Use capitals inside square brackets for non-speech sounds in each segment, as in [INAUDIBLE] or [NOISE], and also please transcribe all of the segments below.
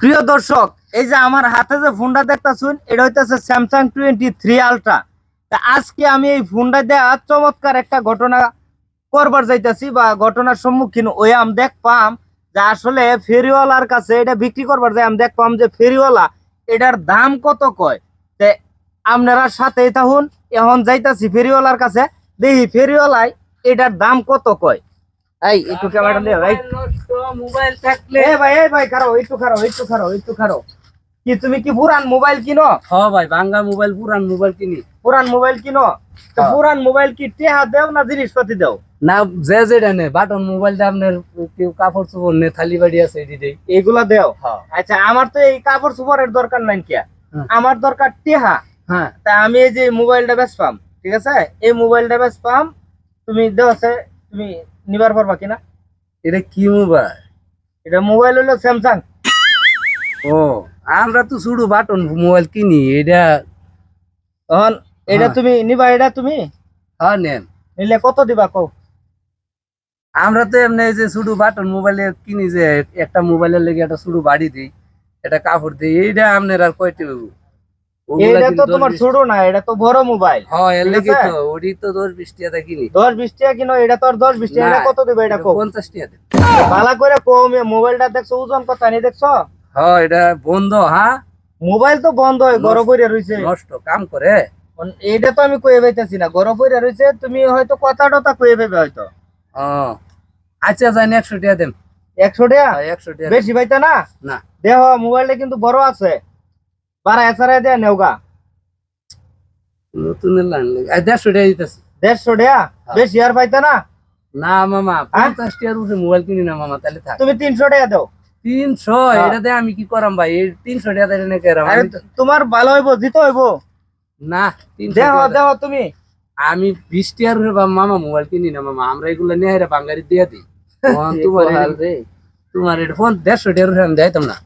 প্রিয় দর্শক, এই যে আমার হাতে যে ফোনটা দেখতেছুন, এটা হইতেছে স্যামসাং টোয়েন্টি থ্রি আলট্রা তা আজকে আমি এই ফোনটা দেওয়া চমৎকার একটা ঘটনা করবার যাইতাছি বা ঘটনার সম্মুখীন ওই আমি দেখ পাম যে আসলে ফেরিওয়ালার কাছে এটা বিক্রি করবার যাই আমি দেখ পাম যে ফেরিওয়ালা এটার দাম কত কয়। তে আপনারা সাথে থাকুন, এখন যাইতাছি ফেরিওয়ালার কাছে, দেখি ফেরিওয়ালায় এটার দাম কত কয়। এই একটু ক্যামেরা দিয়ে ভাই মোবাইল থাকলে এ ভাই এই ভাই খারো একটু খারো একটু খারো একটু খারো। কি তুমি কি পুরান মোবাইল কিনো? হ ভাই ভাঙ্গা মোবাইল পুরান মোবাইল কিনি। পুরান মোবাইল কিনো? তো হ্যাঁ। পুরান মোবাইল কি টেহা দেও না জিনিসপাতি দেও? না যে যেটা নে বাটন মোবাইলটা আপনার কেউ কাপড় চোপড় নে থালি বাড়ি আছে এটি দেই। এগুলা দেও? হ্যাঁ আচ্ছা আমার তো এই কাপড় চোপড়ের দরকার নাই কি। আমার দরকার টেহা। হ্যাঁ তা আমি এই যে মোবাইলটা বেশ পাম ঠিক আছে? এই মোবাইলটা বেশ পাম তুমি দেও আছে তুমি নিবার পারবা কিনা এটা কি মোবাইল? এটা মোবাইল হলো স্যামসাং ও আমরা তো শুধু বাটন মোবাইল কিনি এটা তখন এটা হ্যাঁ। তুমি নিবা এটা তুমি? হ্যাঁ নেন। নিলে কত দিবা কও? আমরা তো এমনি যে শুধু বাটন মোবাইলে কিনি যে একটা মোবাইলের লেগে একটা শুধু বাড়ি দিই এটা কাপড় দিই এইটা আপনার আর কয়টি এটা তো তোমার ছোট না এটা তো বড় মোবাইল হ্যাঁ এর তো টাকা কিনি টাকা এটা তো আর টাকা কত দিবে এটা টাকা ভালো করে কও মে মোবাইলটা দেখছ ওজন কত নি দেখছ? হ্যাঁ এটা বন্ধ হ্যাঁ? মোবাইল তো বন্ধ হয় গরম রইছে। নষ্ট কাম করে? এটা তো আমি কয়ে পাইতেছি না গরম করে রইছে তুমি হয়তো কথা টথা কয়ে পাবে হয়তো। ও আচ্ছা জানি একশো টাকা দেন একশো টাকা হ্যাঁ, একশো টাকা বেশি পাইতা না? না। দেহ মোবাইলটা কিন্তু বড় আছে। বারা এছাড়া দেয়া নেওগা নতুন লাইন দেড়শো টাকা দিতেছে। দেড়শো টাকা বেশি আর পাইতা না? না মামা পঞ্চাশ টাকার উপরে মোবাইল কিনি না মামা তাহলে থাক। তুমি তিনশো টাকা দাও। তিনশো? হ্যাঁ। এটা দিয়ে আমি কি করাম ভাই? তিনশো টাকা আমি তো- তোমার ভালো হইব দিতে হইব। না দেহ দেহ তুমি। আমি বিশ টাকার বা মামা মোবাইল কিনি না মামা আমরা এগুলো নিয়ে বাঙ্গারি দিয়ে দিই। [LAUGHS] তোমার এটা- তোমার এটা ফোন দেড়শো টাকার উপরে আমি দিতাম না।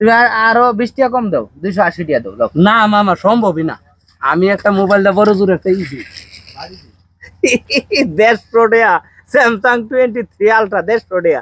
আর- আরও বিশ টাকা কম দাও দুইশো আশি টাকা দাও। না মামা সম্ভবই না। আমি একটা মোবাইলটা বড় জোর একটা ইজি দেশ প্রোডেয়া স্যামসাং টোয়েন্টি থ্রি আলট্রা দেশ টাকা